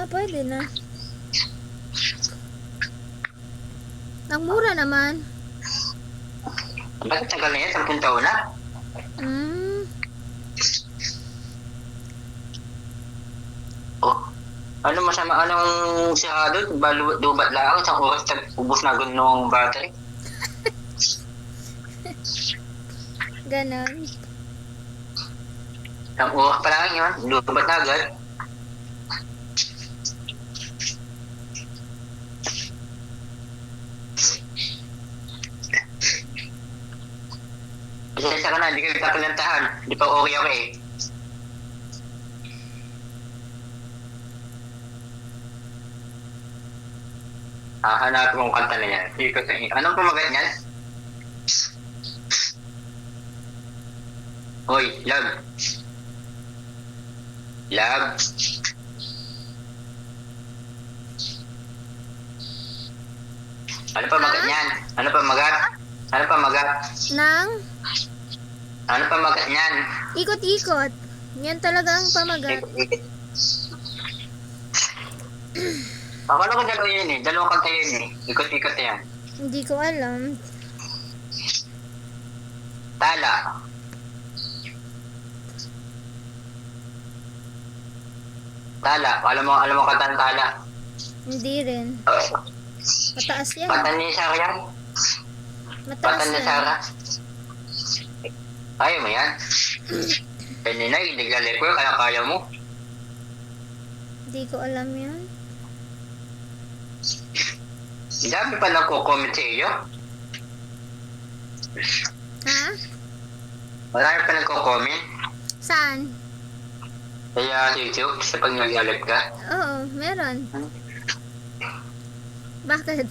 Ah, pwede na. Ang mura naman. Bakit tagal na yan? Sampung taon na? Hmm. Oh. Ano masama? Anong sira doon? Balu- Dubat lang. Isang oras tag ubos na agad nung battery. Ganon. Isang oras pa lang yun. Dubat na agad. Pasensya ka na, hindi ka nagtapalantahan. Hindi pa okay ako eh. Hahanapin ko ang kanta na yan. Hindi ko sa Anong pumagat niyan? Hoy, love. Love. Ano pa magat niyan? Ano pa magat? Ano pa magat? Nang Ano pa magat niyan? ikot-ikot. Yan talaga ang pamagat. Akala ko dalawa yun eh. Dalawang kanta yun eh. Ikot-ikot yan. Hindi ko alam. Tala. Tala. Alam mo, alam mo kanta ng tala. Hindi rin. Mataas yan. Kanta ni Sarah yan. Mataas Kanta ni. Sarah. Kaya mo yan. Kanina, naglalipor, kaya kaya mo. Hindi ko alam yan. Ang dami pa nagko-comment sa iyo. Ha? Marami pa nagko-comment. Saan? Kaya sa YouTube, sa pag nag-alip ka. Oo, meron. Bakit?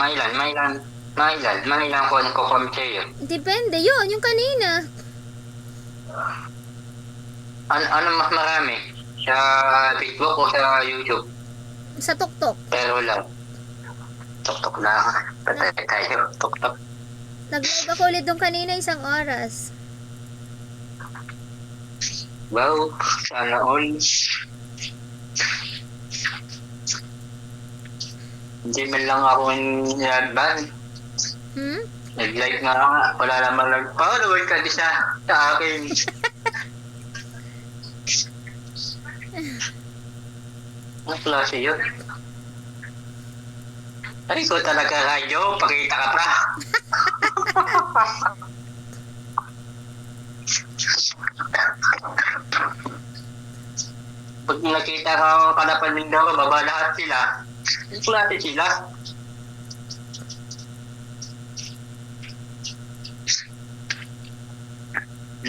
Mailan, mailan, mailan, mailan ko nagko-comment sa iyo. Depende. Yun, yung kanina. Ano, ano mas marami? Sa Facebook o sa YouTube? Sa tuktok. Pero lang. Tok-tok na. Patay tayo. Tok-tok. Nag-live ako ulit doon kanina isang oras. Wow. Sana all. Hindi man lang ako nilaban. Hmm? Nag-like nga. Wala naman lang. Follower ka di sa, sa akin. Ang klase yun. Ay, ko talaga radyo. Pakita ka pa. Pag nakita ka kalapan ng daw, baba lahat sila. Ang klase sila.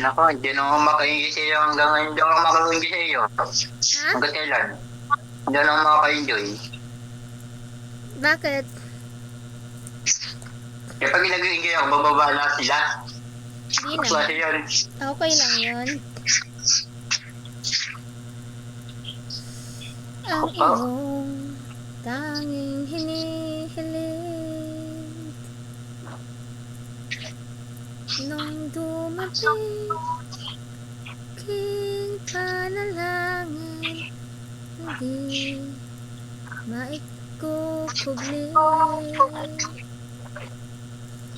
Nako, hindi na ako makaingi sa iyo hanggang ngayon. Hindi ako makaingi sa iyo. Ha? Hanggang kailan? Hindi na ako makaka-enjoy. Bakit? Kaya pag nag-enjoy ako, bababa lahat sila. Hindi na. klase yun. Okay lang yun. Ang iyong tanging hinihiling Nung dumating King panalangin Hindi maikukubli.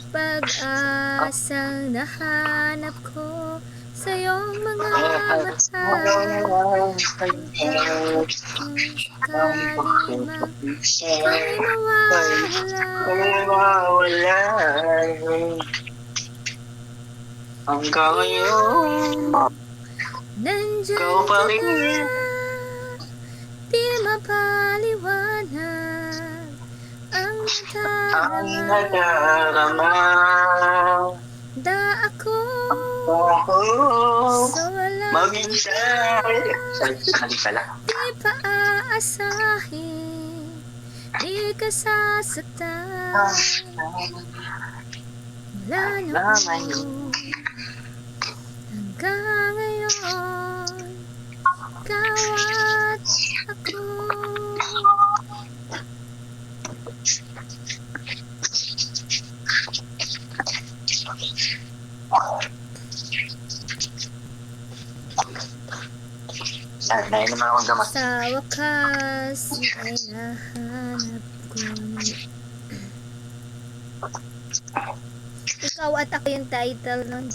Pag-asang nahanap ko sa iyong mga mata Kalimang ay mawawala Hanggang ngayon, Nandyan Ikaw pa rin. Di mapaliwanag Ang nadarama Da ako ako Sa wala maghintay. Sali pala. Di pa aasahin Di ka sasaktan Wala na ngayon. Hanggang ngayon Ikaw at ako Sana, nainom akong gamot. Sa wakas ay nahanap ko. Ikaw at ako yung title nun.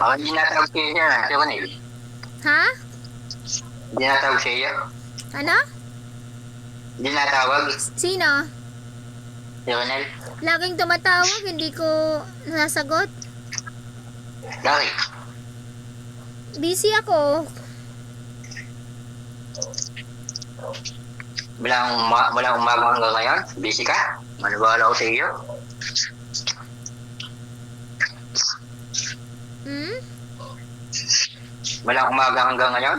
Baka hindi natawag siya siya. Si Ronel. Ha? Hindi natawag siya. Ano? Hindi natawag. Sino? Si Ronel. Laging tumatawag, hindi ko nasagot. Bakit? Busy ako. Walang, uma- walang umaga hanggang ngayon? Busy ka? Maniwala ko sa iyo. Hmm? Walang umaga hanggang ngayon?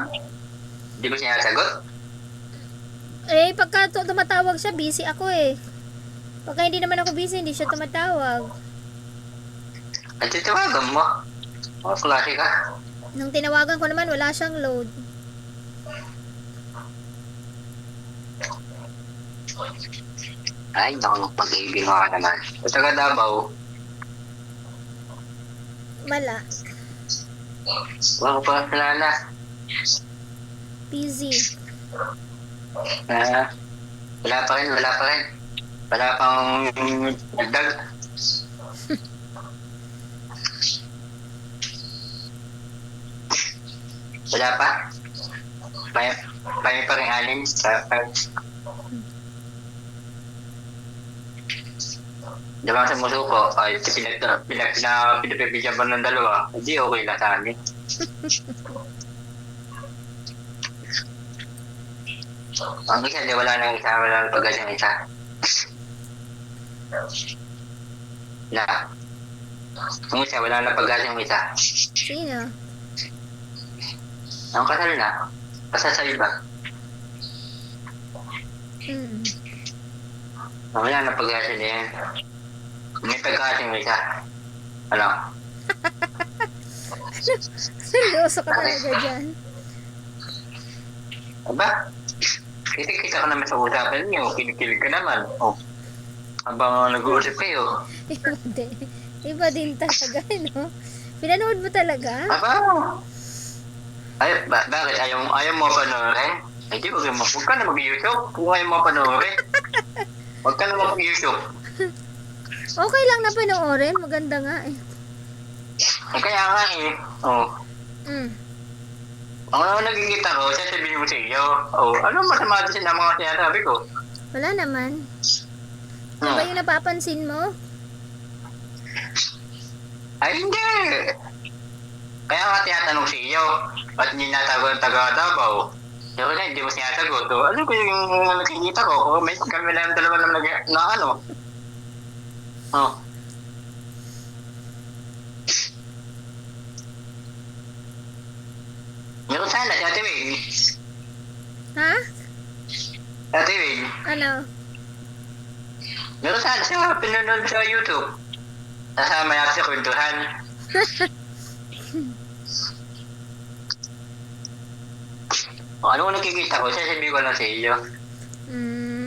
Hindi ko sinasagot? Eh, pagka tu- tumatawag siya, busy ako eh. Pagka hindi naman ako busy, hindi siya tumatawag. At titawagan mo. Oh, klase ka. Nung tinawagan ko naman, wala siyang load. Ay, naku, pag-ibig ka naman. Sa taga Mala. wala ko pa kilala. Busy. Ah, wala pa rin, wala pa rin. Wala pang nagdag. wala pa. May, may pa rin alin sa Di ba sa musuko, ay pinag, pinag, pinag, pinapibigyan pa ng dalawa, hindi okay lang sa amin. Ang isa, di wala nang isa, wala nang pagkas yung isa. Na. Ang isa, wala nang pagkas yung isa. Sino? Ang kasal na. Kasal sa iba. Hmm. Wala nang pagkas yun yan. May pagkas yung isa. Ano? Seryoso ka talaga dyan. Aba? Kita-kita ka naman sa usapan niyo. Kinikilig ka naman. Oh. Habang nag-uusap kayo. Iba din. Iba din talaga, no? Pinanood mo talaga? Aba? Ay, ba- bakit? Ayaw, ayaw mo panoorin? Hindi, wag, mo, wag ka na mag-YouTube. Kung ayaw mo panoorin. Wag ka na mag-YouTube. Okay lang na panoorin. Maganda nga eh. Eh, Kaya nga eh. Oh. Mm. Ang ano nagkikita ko, sasabihin mo sa iyo. Oh, ano masama din sa mga sinasabi ko? Wala naman. Ano ba Hmm. yung napapansin mo? Ay, hindi. Kaya nga tinatanong sa iyo. Ba't hindi natago ang taga Davao? Pero na, hindi mo sinasagot. Oh, ano ko yung nakikita ko? Oh, may kami lang dalawa nag na ano. Oh. Meron sana si Ate Wing. Ha? Ate Wing. Ano? Meron sana siya pinanood sa YouTube. Nasama natin sa kwentuhan. Ano ko nakikita ko, sasabihin ko lang sa iyo. Mm.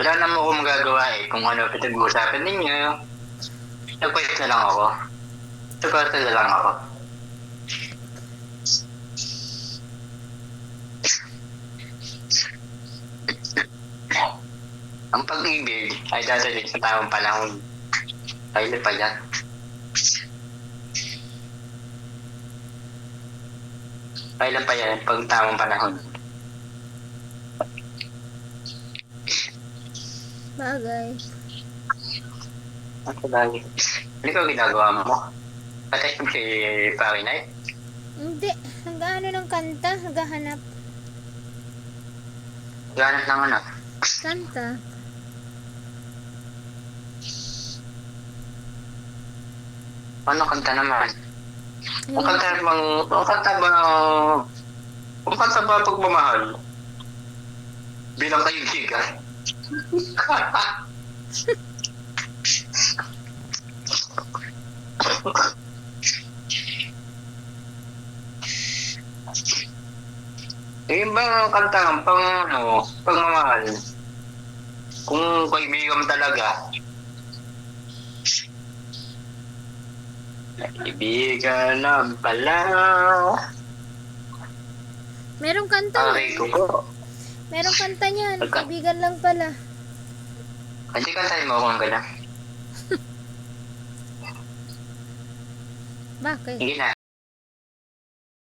Wala naman ako magagawa eh kung ano pinag-uusapan ninyo. Nagpahit na lang ako. Nagpahit na lang ako. Ang pag-ibig ay dadating sa tamang panahon. Kailan pa yan? Kailan pa yan pag tamang panahon? Bagay. Ang sabagay. Ano ka ginagawa mo? Patay mo si Pari Knight? Hindi. Hanggaano ng kanta? Hanggahanap. Ganap lang ano. Kanta. Ano kanta naman? Ang kanta bang... Ang kanta ba... Ang kanta ba pagmamahal? Bilang kaibigan? Yung bang kanta pang ano, pagmamahal. Kung kaibigan talaga. Kaibigan na pala. Merong kanta. Aray ko po. Merong kanta niyan. Pagka- Kaibigan lang pala. Hindi kantahin mo kung gano'n. Bakit? Hindi na.